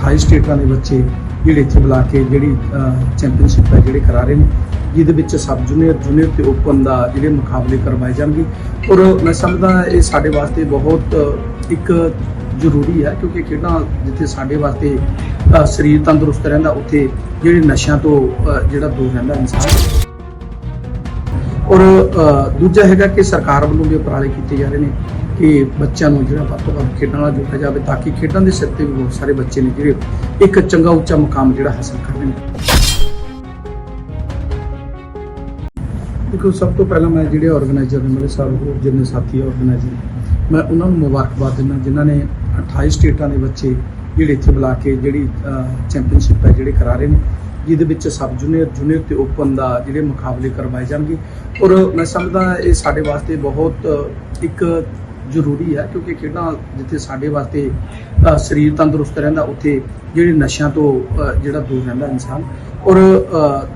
28 ਸਟੇਟਾਂ ਦੇ ਬੱਚੇ ਜਿਹੜੇ ਇੱਥੇ ਬੁਲਾ ਕੇ ਜਿਹੜੀ ਚੈਂਪੀਅਨਸ਼ਿਪ ਹੈ ਜਿਹੜੇ ਕਰਾ ਰਹੇ ਨੇ, ਜਿਹਦੇ ਵਿੱਚ ਸਬ ਜੂਨੀਅਰ ਜੂਨੀਅਰ ਤੇ ਓਪਨ ਦਾ ਜਿਹੜੇ ਮੁਕਾਬਲੇ ਕਰਵਾਏ ਜਾਣਗੇ। ਔਰ ਮੈਂ ਸਮਝਦਾ ਇਹ ਸਾਡੇ ਵਾਸਤੇ ਬਹੁਤ ਇੱਕ ਜ਼ਰੂਰੀ ਹੈ ਕਿਉਂਕਿ ਖੇਡਾਂ ਜਿੱਥੇ ਸਾਡੇ ਵਾਸਤੇ ਸਰੀਰ ਤੰਦਰੁਸਤ ਰਹਿੰਦਾ, ਉੱਥੇ ਜਿਹੜੇ ਨਸ਼ਿਆਂ ਤੋਂ ਜਿਹੜਾ ਦੂਰ ਰਹਿੰਦਾ ਇਨਸਾਨ। ਔਰ ਦੂਜਾ ਹੈਗਾ ਕਿ ਸਰਕਾਰ ਵੱਲੋਂ ਵੀ ਉਪਰਾਲੇ ਕੀਤੇ ਜਾ ਰਹੇ ਨੇ। ਕਿ ਬੱਚਿਆਂ ਨੂੰ ਜਿਹੜਾ ਵੱਧ ਤੋਂ ਵੱਧ ਖੇਡਾਂ ਨਾਲ ਜੋੜਿਆ ਜਾਵੇ ਤਾਂ ਕਿ ਖੇਡਾਂ ਦੇ ਸਿਰ ਤੇ ਵੀ ਬਹੁਤ ਸਾਰੇ ਬੱਚੇ ਨੇ ਜਿਹੜੇ ਇੱਕ ਚੰਗਾ ਉੱਚਾ ਮੁਕਾਮ ਜਿਹੜਾ ਹਾਸਲ ਕਰ ਰਹੇ ਦੇਖੋ, ਸਭ ਤੋਂ ਪਹਿਲਾਂ ਮੈਂ ਜਿਹੜੇ ਆਰਗੇਨਾਈਜ਼ਰ ਨੇ, ਮੇਰੇ ਸਾਰੇ ਹੋਰ ਜਿੰਨੇ ਸਾਥੀ ਆਰਗੇਨਾਈਜ਼ਰ ਮੈਂ ਉਹਨਾਂ ਨੂੰ ਮੁਬਾਰਕਬਾਦ ਦਿੰਦਾ, ਜਿਨ੍ਹਾਂ ਨੇ 28 ਸਟੇਟਾਂ ਦੇ ਬੱਚੇ ਜਿਹੜੇ ਇੱਥੇ ਬੁਲਾ ਕੇ ਜਿਹੜੀ ਚੈਂਪੀਅਨਸ਼ਿਪ ਹੈ ਜਿਹੜੇ ਕਰਾ ਰਹੇ ਨੇ, ਜਿਹਦੇ ਵਿੱਚ ਸਬ ਜੂਨੀਅਰ ਜੂਨੀਅਰ ਤੇ ਓਪਨ ਦਾ ਜਿਹੜੇ ਮੁਕਾਬਲੇ ਕਰਵਾਏ ਜਾਣਗੇ। ਔਰ ਮੈਂ ਸਮਝਦਾ ਇਹ ਸਾਡੇ ਵਾਸਤੇ ਬਹੁਤ ਇੱਕ ਜ਼ਰੂਰੀ ਹੈ, ਕਿਉਂਕਿ ਖੇਡਾਂ ਜਿੱਥੇ ਸਾਡੇ ਵਾਸਤੇ ਸਰੀਰ ਤੰਦਰੁਸਤ ਰਹਿੰਦਾ, ਉੱਥੇ ਜਿਹੜੇ ਨਸ਼ਿਆਂ ਤੋਂ ਜਿਹੜਾ ਦੂਰ ਰਹਿੰਦਾ ਇਨਸਾਨ। ਔਰ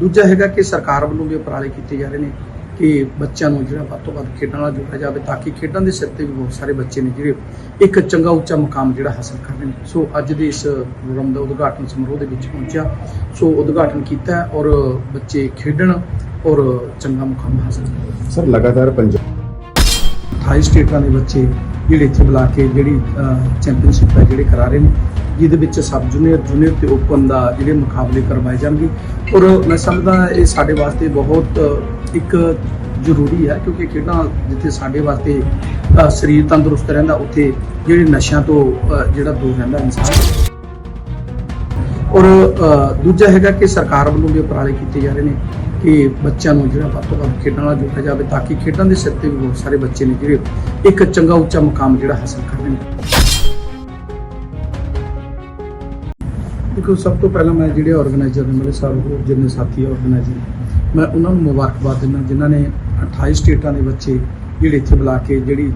ਦੂਜਾ ਹੈਗਾ ਕਿ ਸਰਕਾਰ ਵੱਲੋਂ ਵੀ ਉਪਰਾਲੇ ਕੀਤੇ ਜਾ ਰਹੇ ਨੇ ਕਿ ਬੱਚਿਆਂ ਨੂੰ ਜਿਹੜਾ ਵੱਧ ਤੋਂ ਵੱਧ ਖੇਡਾਂ ਨਾਲ ਜੋੜਿਆ ਜਾਵੇ, ਤਾਂ ਕਿ ਖੇਡਾਂ ਦੇ ਸਿਰ ਤੇ ਵੀ ਬਹੁਤ ਸਾਰੇ ਬੱਚੇ ਨੇ ਜਿਹੜੇ ਇੱਕ ਚੰਗਾ, ਉੱਚਾ ਮੁਕਾਮ ਜਿਹੜਾ ਹਾਸਲ ਕਰ ਰਹੇ ਨੇ। ਸੋ, ਅੱਜ ਦੇ ਇਸ ਪ੍ਰੋਗਰਾਮ ਦਾ ਉਦਘਾਟਨ ਸਮਾਰੋਹ ਦੇ ਵਿੱਚ ਪਹੁੰਚਿਆ। ਸੋ, ਉਦਘਾਟਨ ਕੀਤਾ ਔਰ ਬੱਚੇ ਖੇਡਣ ਔਰ ਚੰਗਾ ਮੁਕਾਮ ਹਾਸਲ ਕਰਨ ਸਰ, ਲਗਾਤਾਰ ਪੰਜਾਬ 28 ਸਟੇਟਾਂ ਦੇ ਬੱਚੇ ਜਿਹੜੇ ਇੱਥੇ ਬੁਲਾ ਕੇ ਜਿਹੜੀ ਚੈਂਪੀਅਨਸ਼ਿਪ ਹੈ ਜਿਹੜੇ ਕਰਾ ਰਹੇ ਨੇ, ਜਿਹਦੇ ਵਿੱਚ ਸਬ ਜੂਨੀਅਰ ਜੂਨੀਅਰ ਤੇ ਓਪਨ ਦਾ ਜਿਹੜੇ ਮੁਕਾਬਲੇ ਕਰਵਾਏ ਜਾਣਗੇ। ਔਰ ਮੈਂ ਸਮਝਦਾ ਇਹ ਸਾਡੇ ਵਾਸਤੇ ਬਹੁਤ ਇੱਕ ਜ਼ਰੂਰੀ ਹੈ ਕਿਉਂਕਿ ਖੇਡਾਂ ਜਿੱਥੇ ਸਾਡੇ ਵਾਸਤੇ ਸਰੀਰ ਤੰਦਰੁਸਤ ਰਹਿੰਦਾ, ਉੱਥੇ ਜਿਹੜੇ ਨਸ਼ਿਆਂ ਤੋਂ ਜਿਹੜਾ ਦੂਰ ਰਹਿੰਦਾ ਇਨਸਾਨ। ਔਰ ਦੂਜਾ ਹੈਗਾ ਕਿ ਸਰਕਾਰ ਵੱਲੋਂ ਵੀ ਉਪਰਾਲੇ ਕੀਤੇ ਜਾ ਰਹੇ ਨੇ। ਕਿ ਬੱਚਿਆਂ ਨੂੰ ਜਿਹੜਾ ਵੱਧ ਤੋਂ ਵੱਧ ਖੇਡਾਂ ਨਾਲ ਜੋੜਿਆ ਜਾਵੇ ਤਾਂ ਕਿ ਖੇਡਾਂ ਦੇ ਸਿਰ ਤੇ ਵੀ ਬਹੁਤ ਸਾਰੇ ਬੱਚੇ ਨੇ ਜਿਹੜੇ ਇੱਕ ਚੰਗਾ ਉੱਚਾ ਮੁਕਾਮ ਜਿਹੜਾ ਹਾਸਲ ਕਰ ਰਹੇ ਦੇਖੋ, ਸਭ ਤੋਂ ਪਹਿਲਾਂ ਮੈਂ ਜਿਹੜੇ ਆਰਗੇਨਾਈਜ਼ਰ ਨੇ, ਮੇਰੇ ਸਾਰੇ ਹੋਰ ਜਿੰਨੇ ਸਾਥੀ ਆਰਗੇਨਾਈਜ਼ਰ ਮੈਂ ਉਹਨਾਂ ਨੂੰ ਮੁਬਾਰਕਬਾਦ ਦਿੰਦਾ, ਜਿਨ੍ਹਾਂ ਨੇ 28 ਸਟੇਟਾਂ ਦੇ ਬੱਚੇ ਜਿਹੜੇ ਇੱਥੇ ਬੁਲਾ ਕੇ ਜਿਹੜੀ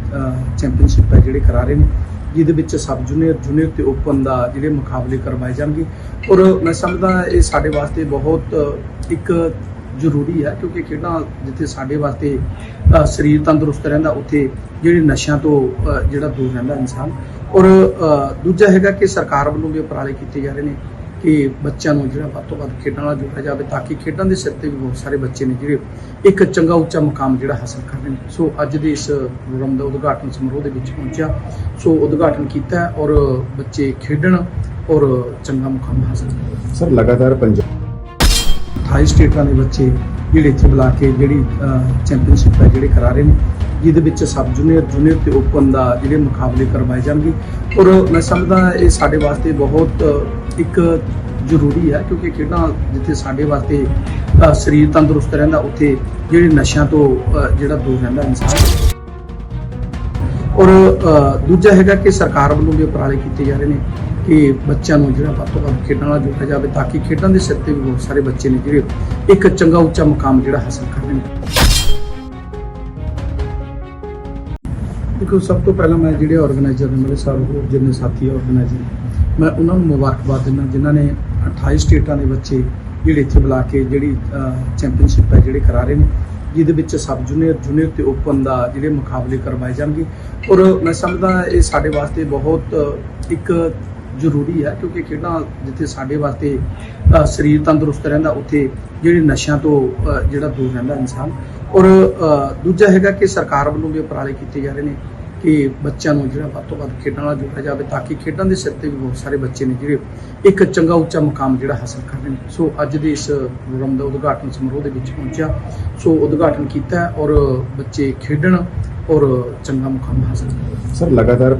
ਚੈਂਪੀਅਨਸ਼ਿਪ ਹੈ ਜਿਹੜੇ ਕਰਾ ਰਹੇ ਨੇ, ਜਿਹਦੇ ਵਿੱਚ ਸਬ ਜੂਨੀਅਰ ਜੂਨੀਅਰ ਤੇ ਓਪਨ ਦਾ ਜਿਹੜੇ ਮੁਕਾਬਲੇ ਕਰਵਾਏ ਜਾਣਗੇ। ਔਰ ਮੈਂ ਸਮਝਦਾ ਇਹ ਸਾਡੇ ਵਾਸਤੇ ਬਹੁਤ ਇੱਕ ਜ਼ਰੂਰੀ ਹੈ, ਕਿਉਂਕਿ ਖੇਡਾਂ ਜਿੱਥੇ ਸਾਡੇ ਵਾਸਤੇ ਸਰੀਰ ਤੰਦਰੁਸਤ ਰਹਿੰਦਾ, ਉੱਥੇ ਜਿਹੜੇ ਨਸ਼ਿਆਂ ਤੋਂ ਜਿਹੜਾ ਦੂਰ ਰਹਿੰਦਾ ਇਨਸਾਨ। ਔਰ ਦੂਜਾ ਹੈਗਾ ਕਿ ਸਰਕਾਰ ਵੱਲੋਂ ਵੀ ਉਪਰਾਲੇ ਕੀਤੇ ਜਾ ਰਹੇ ਨੇ ਕਿ ਬੱਚਿਆਂ ਨੂੰ ਜਿਹੜਾ ਵੱਧ ਤੋਂ ਵੱਧ ਖੇਡਾਂ ਨਾਲ ਜੋੜਿਆ ਜਾਵੇ, ਤਾਂ ਕਿ ਖੇਡਾਂ ਦੇ ਸਿਰ ਤੇ ਵੀ ਬਹੁਤ ਸਾਰੇ ਬੱਚੇ ਨੇ ਜਿਹੜੇ ਇੱਕ ਚੰਗਾ, ਉੱਚਾ ਮੁਕਾਮ ਜਿਹੜਾ ਹਾਸਲ ਕਰ ਰਹੇ ਨੇ। ਸੋ, ਅੱਜ ਦੇ ਇਸ ਪ੍ਰੋਗਰਾਮ ਦਾ ਉਦਘਾਟਨ ਸਮਾਰੋਹ ਦੇ ਵਿੱਚ ਪਹੁੰਚਿਆ। ਸੋ, ਉਦਘਾਟਨ ਕੀਤਾ ਔਰ ਬੱਚੇ ਖੇਡਣ ਔਰ ਚੰਗਾ ਮੁਕਾਮ ਹਾਸਲ ਕਰਨ ਸਰ, ਲਗਾਤਾਰ ਪੰਜਾਬ 28 ਸਟੇਟਾਂ ਦੇ ਬੱਚੇ ਜਿਹੜੇ ਇੱਥੇ ਬੁਲਾ ਕੇ ਜਿਹੜੀ ਚੈਂਪੀਅਨਸ਼ਿਪ ਹੈ ਜਿਹੜੇ ਕਰਾ ਰਹੇ ਨੇ, ਜਿਹਦੇ ਵਿੱਚ ਸਬ ਜੂਨੀਅਰ ਜੂਨੀਅਰ ਤੇ ਓਪਨ ਦਾ ਜਿਹੜੇ ਮੁਕਾਬਲੇ ਕਰਵਾਏ ਜਾਣਗੇ। ਔਰ ਮੈਂ ਸਮਝਦਾ ਇਹ ਸਾਡੇ ਵਾਸਤੇ ਬਹੁਤ ਇੱਕ ਜ਼ਰੂਰੀ ਹੈ ਕਿਉਂਕਿ ਖੇਡਾਂ ਜਿੱਥੇ ਸਾਡੇ ਵਾਸਤੇ ਸਰੀਰ ਤੰਦਰੁਸਤ ਰਹਿੰਦਾ, ਉੱਥੇ ਜਿਹੜੇ ਨਸ਼ਿਆਂ ਤੋਂ ਜਿਹੜਾ ਦੂਰ ਰਹਿੰਦਾ ਇਨਸਾਨ। ਔਰ ਦੂਜਾ ਹੈਗਾ ਕਿ ਸਰਕਾਰ ਵੱਲੋਂ ਵੀ ਉਪਰਾਲੇ ਕੀਤੇ ਜਾ ਰਹੇ ਨੇ। ਕਿ ਬੱਚਿਆਂ ਨੂੰ ਜਿਹੜਾ ਵੱਧ ਤੋਂ ਵੱਧ ਖੇਡਾਂ ਨਾਲ ਜੋੜਿਆ ਜਾਵੇ ਤਾਂ ਕਿ ਖੇਡਾਂ ਦੇ ਸਿਰ ਤੇ ਵੀ ਬਹੁਤ ਸਾਰੇ ਬੱਚੇ ਨੇ ਜਿਹੜੇ ਇੱਕ ਚੰਗਾ ਉੱਚਾ ਮੁਕਾਮ ਜਿਹੜਾ ਹਾਸਲ ਕਰ ਰਹੇ ਦੇਖੋ, ਸਭ ਤੋਂ ਪਹਿਲਾਂ ਮੈਂ ਜਿਹੜੇ ਆਰਗੇਨਾਈਜ਼ਰ ਨੇ, ਮੇਰੇ ਸਾਰੇ ਹੋਰ ਜਿੰਨੇ ਸਾਥੀ ਆਰਗੇਨਾਈਜ਼ਰ ਮੈਂ ਉਹਨਾਂ ਨੂੰ ਮੁਬਾਰਕਬਾਦ ਦਿੰਦਾ, ਜਿਨ੍ਹਾਂ ਨੇ 28 ਸਟੇਟਾਂ ਦੇ ਬੱਚੇ ਜਿਹੜੇ ਇੱਥੇ ਬੁਲਾ ਕੇ ਜਿਹੜੀ ਚੈਂਪੀਅਨਸ਼ਿਪ ਹੈ ਜਿਹੜੇ ਕਰਾ ਰਹੇ ਨੇ, ਜਿਹਦੇ ਵਿੱਚ ਸਬ ਜੂਨੀਅਰ ਜੂਨੀਅਰ ਤੇ ਓਪਨ ਦਾ ਜਿਹੜੇ ਮੁਕਾਬਲੇ ਕਰਵਾਏ ਜਾਣਗੇ। ਔਰ ਮੈਂ ਸਮਝਦਾ ਇਹ ਸਾਡੇ ਵਾਸਤੇ ਬਹੁਤ ਇੱਕ ਜ਼ਰੂਰੀ ਹੈ, ਕਿਉਂਕਿ ਖੇਡਾਂ ਜਿੱਥੇ ਸਾਡੇ ਵਾਸਤੇ ਸਰੀਰ ਤੰਦਰੁਸਤ ਰਹਿੰਦਾ, ਉੱਥੇ ਜਿਹੜੇ ਨਸ਼ਿਆਂ ਤੋਂ ਜਿਹੜਾ ਦੂਰ ਰਹਿੰਦਾ ਇਨਸਾਨ। ਔਰ ਦੂਜਾ ਹੈਗਾ ਕਿ ਸਰਕਾਰ ਵੱਲੋਂ ਵੀ ਉਪਰਾਲੇ ਕੀਤੇ ਜਾ ਰਹੇ ਨੇ ਕਿ ਬੱਚਿਆਂ ਨੂੰ ਜਿਹੜਾ ਵੱਧ ਤੋਂ ਵੱਧ ਖੇਡਾਂ ਨਾਲ ਜੋੜਿਆ ਜਾਵੇ, ਤਾਂ ਕਿ ਖੇਡਾਂ ਦੇ ਸਿਰ ਤੇ ਵੀ ਬਹੁਤ ਸਾਰੇ ਬੱਚੇ ਨੇ ਜਿਹੜੇ ਇੱਕ ਚੰਗਾ, ਉੱਚਾ ਮੁਕਾਮ ਜਿਹੜਾ ਹਾਸਲ ਕਰ ਰਹੇ ਨੇ। ਸੋ, ਅੱਜ ਦੇ ਇਸ ਪ੍ਰੋਗਰਾਮ ਦਾ ਉਦਘਾਟਨ ਸਮਾਰੋਹ ਦੇ ਵਿੱਚ ਪਹੁੰਚਿਆ। ਸੋ, ਉਦਘਾਟਨ ਕੀਤਾ ਔਰ ਬੱਚੇ ਖੇਡਣ ਔਰ ਚੰਗਾ ਮੁਕਾਮ ਹਾਸਲ ਕਰਨ ਸਰ, ਲਗਾਤਾਰ